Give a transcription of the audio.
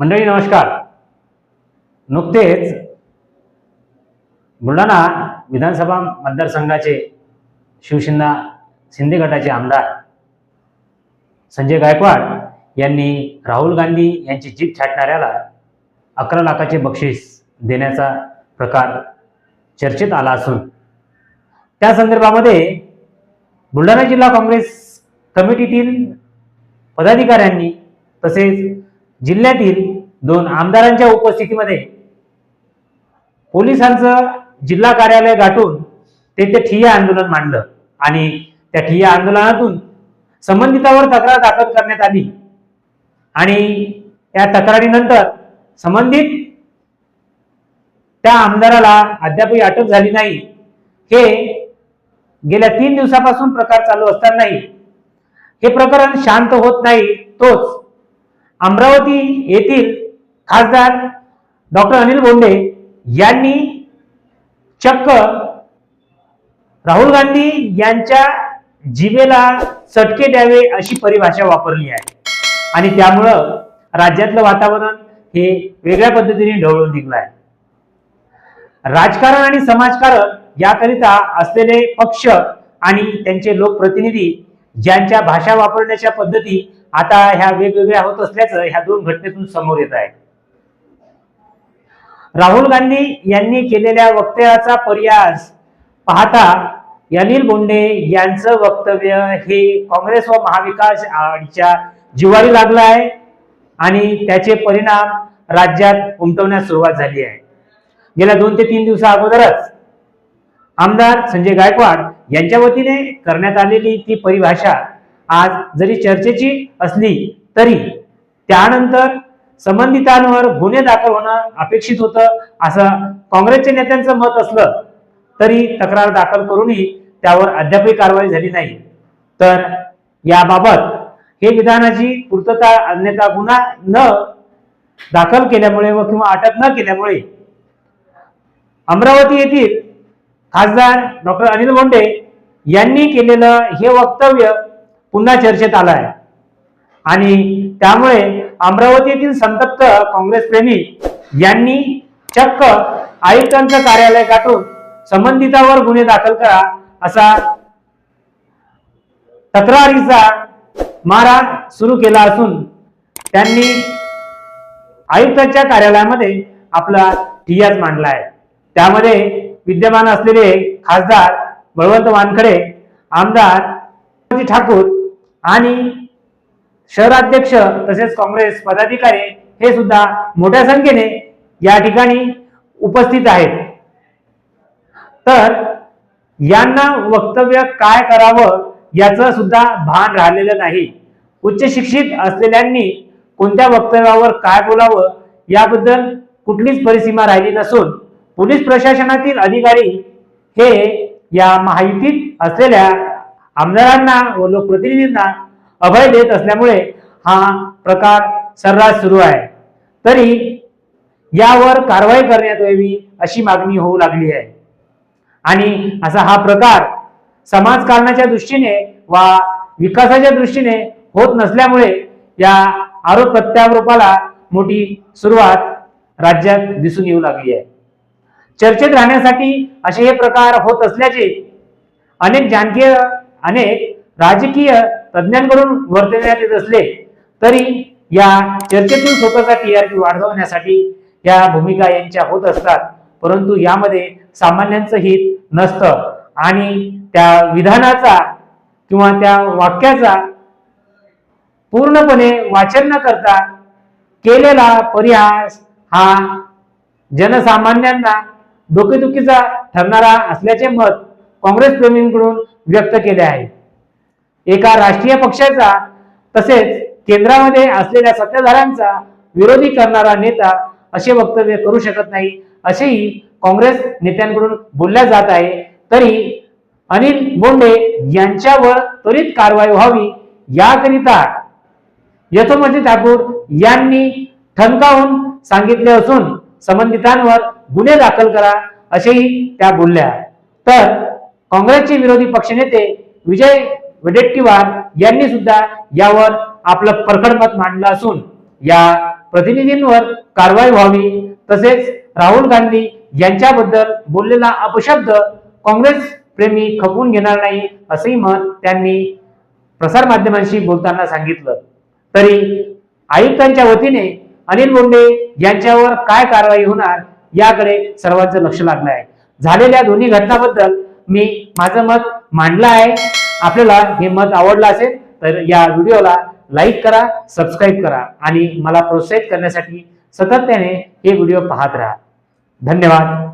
मंडळी नमस्कार. नुकतेच बुलढाणा विधानसभा मतदारसंघाचे शिवसेना शिंदे गटाचे आमदार संजय गायकवाड यांनी राहुल गांधी यांची जीत छाटणाऱ्याला अकरा लाखाचे बक्षीस देण्याचा प्रकार चर्चेत आला असून त्या संदर्भामध्ये बुलढाणा जिल्हा काँग्रेस कमिटीतील पदाधिकाऱ्यांनी तसेच जिल्ह्यातील दोन आमदारांच्या उपस्थितीमध्ये पोलिसांचं जिल्हा कार्यालय गाठून तेथे ठिय्या आंदोलन मांडलं आणि त्या ठिय्या आंदोलनातून संबंधितावर तक्रार दाखल करण्यात आली. आणि या तक्रारीनंतर संबंधित त्या आमदाराला अद्यापही अटक झाली नाही. हे गेल्या तीन दिवसापासून प्रकार चालू असतानाही हे प्रकरण शांत होत नाही तोच अमरावती येथील खासदार डॉक्टर अनिल बोंडे यांनी चक्क राहुल गांधी यांच्या जिभेला चटके द्यावे अशी परिभाषा वापरली आहे. आणि त्यामुळं राज्यातलं वातावरण हे वेगळ्या पद्धतीने ढवळून निघलं आहे. राजकारण आणि समाजकारण याकरिता असलेले पक्ष आणि त्यांचे लोकप्रतिनिधी ज्यांच्या भाषा वापरण्याच्या पद्धती आता ह्या वेगवेगळ्या होत असल्याचं ह्या दोन घटनेतून समोर येत आहे. राहुल गांधी यांनी केलेल्या वक्तव्याचा पर्यास पाहता अनिल बोंडे यांचं वक्तव्य हे काँग्रेस व महाविकास आघाडीच्या जिवारी लागलं आहे आणि त्याचे परिणाम राज्यात उमटवण्यास सुरुवात झाली आहे. गेल्या दोन ते तीन दिवसा अगोदरच आमदार संजय गायकवाड यांच्या वतीने करण्यात आलेली ती परिभाषा आज जरी चर्चेची असली तरी त्यानंतर संबंधितांवर गुन्हे दाखल होणं अपेक्षित होतं असं काँग्रेसच्या नेत्यांचं मत असलं तरी तक्रार दाखल करूनही त्यावर अद्यापही कारवाई झाली नाही. तर याबाबत हे विधानाची पूर्तता अन्यथा गुन्हा न दाखल केल्यामुळे व किंवा अटक न केल्यामुळे अमरावती येथील खासदार डॉक्टर अनिल बोंडे यांनी केलेलं हे वक्तव्य पुन्हा चर्चेत आलं आहे. आणि त्यामुळे अमरावतीतील संतप्त काँग्रेस प्रेमी यांनी चक्क आयुक्तांचं कार्यालय गाठून संबंधितावर गुन्हे दाखल करा असा तक्रारीचा मारा सुरू केला असून त्यांनी आयुक्तांच्या कार्यालयामध्ये आपला ठियाज मांडला आहे. त्यामध्ये विद्यमान असलेले खासदार बळवंत वानखडे आमदार ठाकूर आणि शहराध्यक्ष तसेच काँग्रेस पदाधिकारी हे सुद्धा मोठ्या संख्येने या ठिकाणी उपस्थित आहेत. तर यांना वक्तव्य काय करावं याचं सुद्धा भान राहिलेलं नाही. उच्च शिक्षित असलेल्यांनी कोणत्या वक्तव्यावर काय बोलावं याबद्दल कुठलीच परिसीमा राहिली नसून पोलीस प्रशासनातील अधिकारी हे या माहितीत असलेल्या आमदारांना व लोकप्रतिनिधींना अभय देत असल्यामुळे हा प्रकार सर्रास सुरू आहे. तरी यावर कारवाई करण्यात यावी अशी मागणी होऊ लागली आहे. आणि असा हा प्रकार समाजकारणाच्या दृष्टीने वा विकासाच्या दृष्टीने होत नसल्यामुळे या आरोप प्रत्यारोपाला मोठी सुरुवात राज्यात दिसून येऊ लागली आहे. चर्चेत राहण्यासाठी असे हे प्रकार होत असल्याचे अनेक जानकीय अनेक राजकीय तज्ज्ञांकडून वर्तवण्यात येत असले तरी या चर्चेतून स्वतःचा टीआरपी वाढवण्यासाठी या भूमिका यांच्या होत असतात. परंतु यामध्ये सामान्यांचं हित नसतं आणि त्या विधानाचा किंवा त्या वाक्याचा पूर्णपणे वाचन न करता केलेला परिहास हा जनसामान्यांना डोकेदुखीचा ठरणारा असल्याचे मत काँग्रेस प्रेमींकडून व्यक्त केले आहे. एका राष्ट्रीय पक्षाचा तसेच केंद्रामध्ये असलेल्या सत्ताधाऱ्यांचा विरोधी करणारा नेता असे वक्तव्य करू शकत नाही असेही काँग्रेस नेत्यांकडून बोलल्या जात आहे. तरी अनिल बोंडे यांच्यावर त्वरित कारवाई व्हावी याकरिता यथोमती ठाकूर यांनी ठणकावून सांगितले असून संबंधितांवर गुन्हे दाखल करा असेही त्या बोलल्या. तर काँग्रेसचे विरोधी पक्षनेते विजय वडेट्टीवार यांनी सुद्धा यावर आपलं परखड मत मांडलं असून या प्रतिनिधींवर कारवाई व्हावी तसेच राहुल गांधी यांच्याबद्दल बोललेला अपशब्द काँग्रेस प्रेमी खपवून घेणार नाही असंही मत त्यांनी प्रसार माध्यमांशी बोलताना सांगितलं. तरी आयुक्तांच्या वतीने अनिल बोंडे यांच्यावर काय कारवाई होणार याकडे सर्वांचं लक्ष लागलं आहे. झालेल्या दोन्ही घटनाबद्दल मी माझं मत मांडलं आहे. आपल्याला हे मत आवडलं असेल तर या व्हिडिओला लाईक करा सबस्क्राईब करा आणि मला प्रोत्साहित करण्यासाठी सातत्याने हे व्हिडिओ पाहत राहा. धन्यवाद.